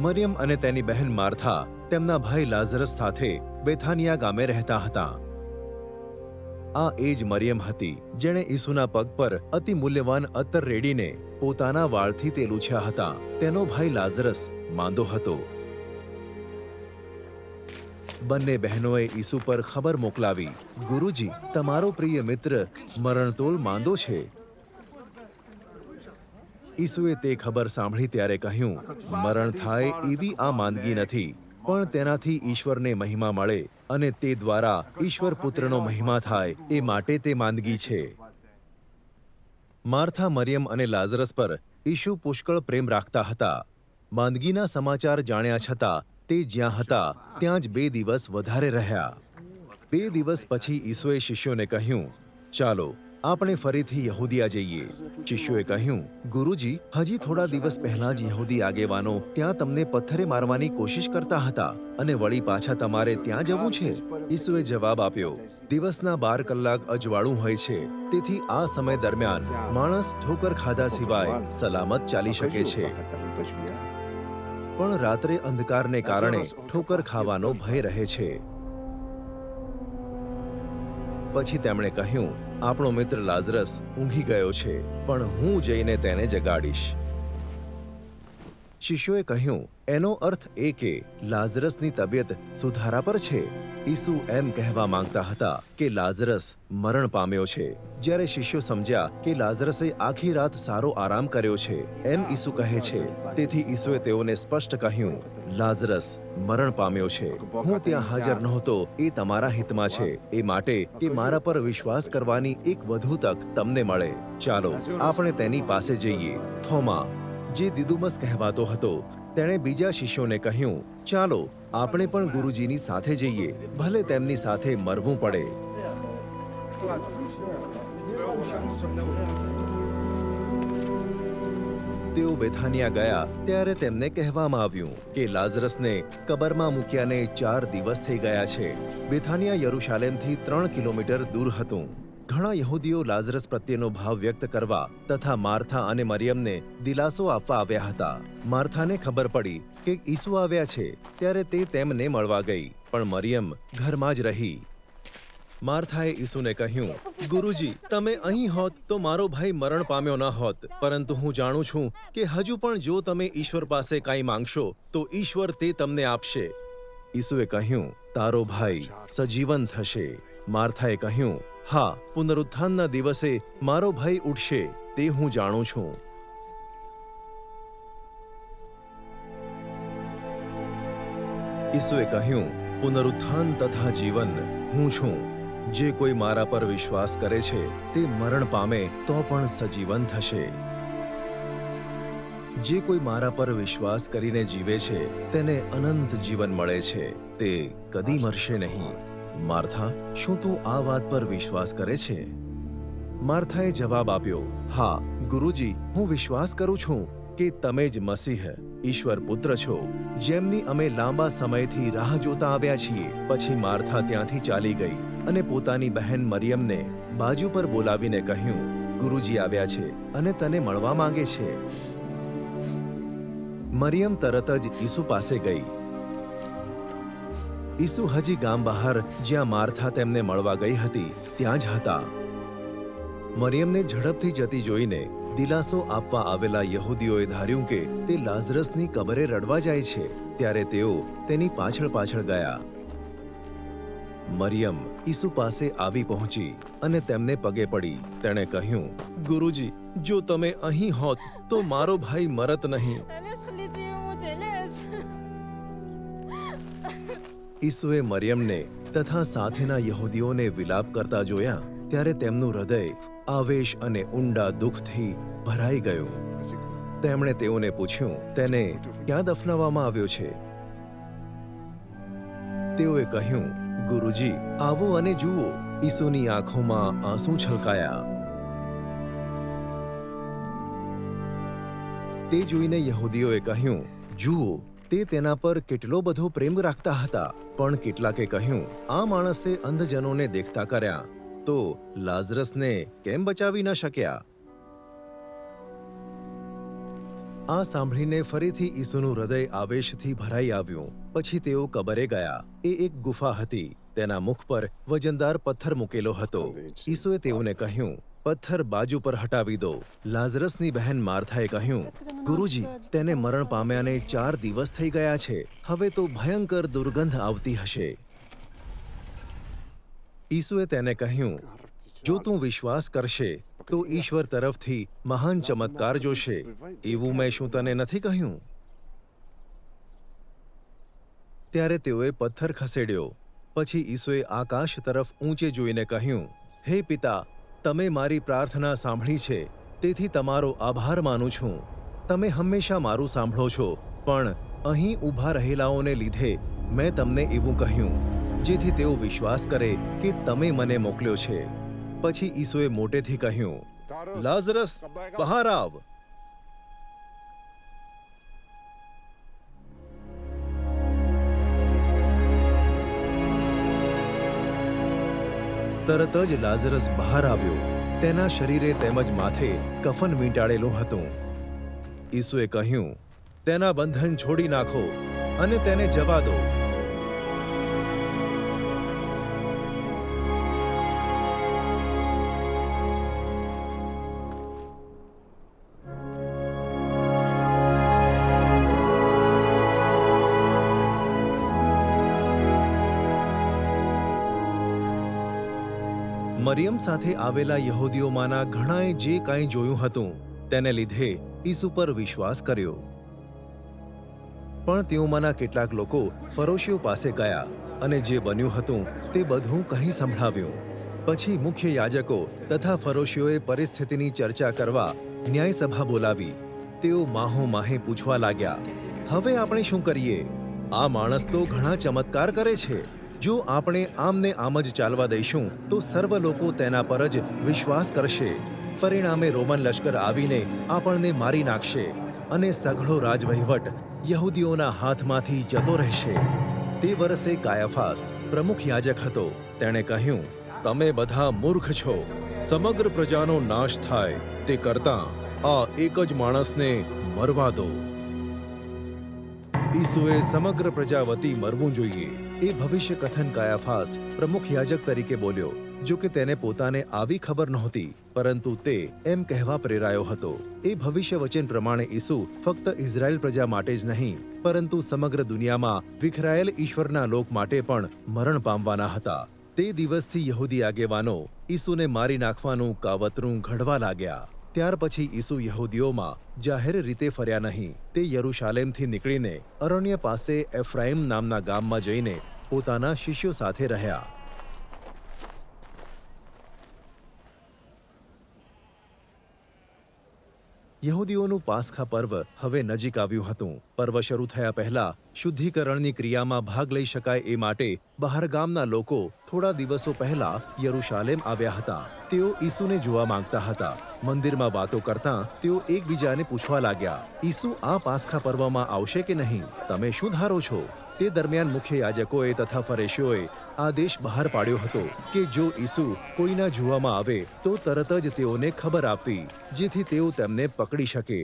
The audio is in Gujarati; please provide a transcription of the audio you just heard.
મરિયમ અને તેની બહેન માર્થા તેમના ભાઈ લાઝરસ સાથે બેથાનિયા ગામે રહેતા હતા. આ એ જ મરિયમ હતી, જેણે ઈસુના પગ પર અતિ મૂલ્યવાન અત્તર રેડીને પોતાના વાળથી તે લૂછ્યા હતા. તેનો ભાઈ લાઝરસ માંદો હતો. બંને બહેનોએ ઈસુ પર ખબર મોકલાવી, ગુરુજી, તમારો પ્રિય મિત્ર મરણતોલ માંદો છે. ઈસુએ તે ખબર સાંભળી ત્યારે કહ્યું, મરણ થાય એવી આ માંદગી નથી, પણ તેનાથી ઈશ્વરને મહિમા મળે અને તે દ્વારા ઈશ્વર પુત્રનો મહિમા થાય એ માટે તે માંદગી છે. માર્થા, મરિયમ અને લાઝરસ પર ઈશુ પુષ્કળ પ્રેમ રાખતા હતા. માંદગીના સમાચાર જાણ્યા છતાં તે જ્યાં હતા, ત્યાં જ બે દિવસ વધારે રહ્યા. બે દિવસ પછી ઈસુએ શિષ્યોને કહ્યું, ચાલો આપણે ફરીથી યહૂદિયા જઈએ. શિષ્યોએ કહ્યું, ગુરુજી, હજી થોડા દિવસ પહેલા જ યહૂદી આગેવાનો ત્યાં તમને પથ્થરે મારવાની કોશિશ કરતા હતા અને વળી પાછા તમારે ત્યાં જવું છે. ઈસુએ જવાબ આપ્યો, દિવસના બાર કલાક અજવાળું હોય છે. તેથી આ સમય દરમિયાન માણસ ઠોકર ખાધા સિવાય સલામત ચાલી શકે છે. પણ રાત્રે અંધકારને કારણે ઠોકર ખાવાનો ભય રહે છે. પછી તેમણે કહ્યું આપણો મિત્ર લાઝરસ ઊંઘી ગયો છે પણ હું જઈને તેને જગાડીશ. શિષ્યોએ કહ્યું એનો અર્થ એ કે લાઝરસની તબિયત સુધારા પર છે. ઈસુ એમ કહેવા માંગતા હતા કે લાઝરસ મરણ પામ્યો છે. જ્યારે શિષ્યો સમજ્યા કે લાઝરસે આખી રાત સારો આરામ કર્યો છે, એમ ઈસુ કહે છે. તેથી ઈસુએ તેઓને સ્પષ્ટ કહ્યું, લાઝરસ મરણ પામ્યો છે. હું ત્યાં હાજર નહોતો. એ તમારા હિતમાં છે. એ માટે કે મારા પર વિશ્વાસ કરવાની એક વધુ તક તમને મળે. ચાલો, આપણે તેની પાસે જઈએ. થોમા, જે દિદુમસ કહેવાતો હતો તેણે બીજા શિષ્યોને કહ્યું, ચાલો, આપણે પણ ગુરુજીની સાથે જઈએ, ભલે તેમની સાથે મરવું પડે. તેઓ બેથાનિયા ગયા, ત્યારે તેમને કહેવામાં આવ્યું કે લાઝરસને કબરમાં મૂક્યાને ચાર દિવસ થઈ ગયા છે. બેથાનિયા યરુશાલેમથી ત્રણ કિલોમીટર દૂર હતું. ઘણા યહૂદીઓ લાઝરસ પ્રત્યેનો ભાવ વ્યક્ત કરવા તથા માર્થા અને મરિયમને દિલાસો આપવા આવ્યા હતા. માર્થાને ખબર પડી કે ઈસુ આવ્યા છે, ત્યારે તે તેમને મળવા ગઈ, પણ મરિયમ ઘરમાં જ રહી. માર્થાએ ઈસુને કહ્યું, ગુરુજી, તમે અહીં હોત તો મારો ભાઈ મરણ પામ્યો ન હોત, પરંતુ હું જાણું છું કે હજુ પણ જો તમે ઈશ્વર પાસે કાંઈ માંગશો, તો ઈશ્વર તે તમને આપશે. ઈસુએ કહ્યું, તારો ભાઈ સજીવન થશે. માર્થાએ કહ્યું હા, પુનરુત્થાનના દિવસે મારો ભાઈ ઉઠશે તે હું જાણું છું. ઈસુએ કહ્યું, પુનરુત્થાન તથા જીવન હું છું. જે કોઈ મારા પર વિશ્વાસ કરે છે તે મરણ પામે તો પણ સજીવન થશે. જે કોઈ મારા પર વિશ્વાસ કરીને જીવે છે તેને અનંત જીવન મળે છે, તે કદી મરશે નહીં. માર્થા, શું તું આ વાત પર વિશ્વાસ કરે છે? માર્થાએ જવાબ આપ્યો, હા, ગુરુજી, હું વિશ્વાસ કરું છું કે તમે જ મસીહ, ઈશ્વર પુત્ર છો, જેમની અમે લાંબા સમયથી રાહ જોતા આવ્યા છીએ. પછી માર્થા ત્યાંથી ચાલી ગઈ અને પોતાની બહેન મરિયમને બાજુ પર બોલાવીને કહ્યું, ગુરુજી આવ્યા છે અને તને મળવા માંગે છે. મરિયમ તરત જ ઈસુ પાસે ગઈ ઈસુ હજી ગામ બહાર જ્યાં માર્થા તેમને મળવા ગઈ હતી, ત્યાં જ હતા. મરિયમને ઝડપથી જતી જોઈને દિલાસો આપવા આવેલા યહૂદીઓએ ધાર્યું કે તે લાઝરસની કબરે રડવા જાય છે, ત્યારે તેઓ તેની પાછળ પાછળ ગયા. મરિયમ ઈસુ પાસે આવી પહોંચી અને તેમને પગે પડી. તેણે કહ્યું, ગુરુજી, જો તમે અહીં હોત, તો મારો ભાઈ મરત નહીં. ઈસુએ મરિયમને તથા સાથેના યહૂદીઓને વિલાપ કરતા જોયા ત્યારે તેમનું હૃદય આવેશ અને ઊંડા દુઃખથી ભરાઈ ગયું. તેમણે તેઓને પૂછ્યું, તેને ક્યાં દફનાવવામાં આવ્યો છે? તેઓએ કહ્યું, ગુરુજી, આવો અને જુઓ. ઈસુની આંખોમાં આંસુ છલકાયા. તે જોઈને યહૂદીઓએ કહ્યું, જુઓ, તે તેના પર કેટલો બધો પ્રેમ રાખતા હતા. પણ કેટલાકે કહ્યું આ માણસે અંધજનોને દેખતા કર્યા તો લાઝરસને કેમ બચાવી ન શક્યા? આ સાંભળીને ફરીથી ઈસુનું હૃદય આવેશથી ભરાઈ આવ્યું. પછી તેઓ કબરે ગયા. એ એક ગુફા હતી. તેના મુખ પર વજનદાર પથ્થર મૂકેલો હતો. ઈસુએ તેઓને કહ્યું પથ્થર બાજુ પર હટાવી દો. લાઝરસની બહેન માર્થાએ કહ્યું, ગુરુજી, તેને મરણ પામ્યાને ચાર દિવસ થઈ ગયા છે. હવે તો ભયંકર દુર્ગંધ આવતી હશે. ઈસુએ તેને કહ્યું, જો તું વિશ્વાસ કરશે, તો ઈશ્વર તરફથી મહાન ચમત્કાર જોશે. એવું મેં શું તને નથી કહ્યું? ત્યારે તેઓએ પથ્થર ખસેડ્યો. પછી ઈસુએ આકાશ તરફ ઊંચે જોઈને કહ્યું, હે પિતા તમે મારી પ્રાર્થના સાંભળી છે તેથી તમારો આભાર માનું છું. તમે હંમેશા મારું સાંભળો છો પણ અહીં ઊભા રહેલાઓને લીધે મેં તમને એવું કહ્યું જેથી તેઓ વિશ્વાસ કરે કે તમે મને મોકલ્યો છે. પછી ઈસુએ મોટેથી કહ્યું લાઝરસ બહાર આવ. તરત જ લાઝરસ બહાર આવ્યો. તેના શરીરે તેમજ માથે કફન વીંટાળેલું હતું. ઈસુએ કહ્યું, તેના બંધન છોડી નાખો અને તેને જવા દો. મરિયમ સાથે આવેલા યહૂદીઓમાંના ઘણાએ જે કાંઈ જોયું હતું, તેને લીધે ઈસુ પર વિશ્વાસ કર્યો. પણ તેઓમાંના કેટલાક લોકો ફરોશીઓ પાસે ગયા અને જે બન્યું હતું તે બધું કહી સંભળાવ્યું. પછી મુખ્ય યાજકો તથા ફરોશીઓએ પરિસ્થિતિની ચર્ચા કરવા ન્યાયસભા બોલાવી. તેઓ માહો માહે પૂછવા લાગ્યા, હવે આપણે શું કરીએ? આ માણસ તો ઘણા ચમત્કાર કરે છે. જો આપણે આમને આમ જ ચાલવા દઈશું, તો સર્વ લોકો તેના પર જ વિશ્વાસ કરશે. પરિણામે રોમન લશ્કર આવીને આપણને મારી નાખશે અને સઘળો રાજવહીવટ યહૂદીઓના હાથમાંથી જતો રહેશે. તે વર્ષે કાયાફાસ પ્રમુખ યાજક હતો. તેણે કહ્યું, તમે બધા મૂર્ખ છો. સમગ્ર પ્રજાનો નાશ થાય. તે કરતાં આ એક જ માણસને મરવા દો. ઈસુએ સમગ્ર પ્રજા વતી મરવું જોઈએ. એ ભવિષ્ય કથન કાયાફાસ પ્રમુખ યાજક તરીકે બોલ્યો, જો કે તેને પોતાને આવી ખબર નહોતી, પરંતુ તે એમ કહેવા પ્રેરાયો હતો, એ ભવિષ્ય વચન પ્રમાણે ઈસુ ફક્ત ઇઝરાયલ પ્રજા માટે જ નહીં, પરંતુ સમગ્ર દુનિયામાં વિખરાયેલ ઈશ્વરના લોક માટે પણ મરણ પામવાના હતા. તે દિવસથી યહૂદી આગેવાનો ઈસુને મારી નાખવાનું કાવતરું ઘડવા લાગ્યા. ત્યાર પછી ઈસુ યહૂદીઓમાં જાહેર રીતે ફર્યા નહીં. તે યરુશાલેમથી નીકળીને અરણ્ય પાસે એફ્રાઈમ નામના ગામમાં જઈને પોતાના શિષ્યો સાથે રહ્યા. યહૂદીઓનું પાસખા પર્વ હવે નજીક આવ્યું હતું. પર્વ શરૂ થયા પહેલા શુદ્ધિકરણની ક્રિયામાં ભાગ લઈ શકાય એ માટે બહારગામના લોકો થોડા દિવસો પહેલા યરુશાલેમ આવ્યા હતા. તેઓ ઈસુને જોવા માંગતા હતા. મંદિરમાં વાતો કરતા તેઓ એકબીજાને પૂછવા લાગ્યા, ઈસુ આ પાસખા પર્વમાં આવશે કે નહીં? તમે શું ધારો છો? તે દરમિયાન મુખ્ય યાજકોએ તથા ફરેશીઓએ આદેશ બહાર પાડ્યો હતો કે જો ઈસુ કોઈના જોવામાં આવે તો તરત જ તેઓને ખબર આપવી, જેથી તેઓ તેમને પકડી શકે.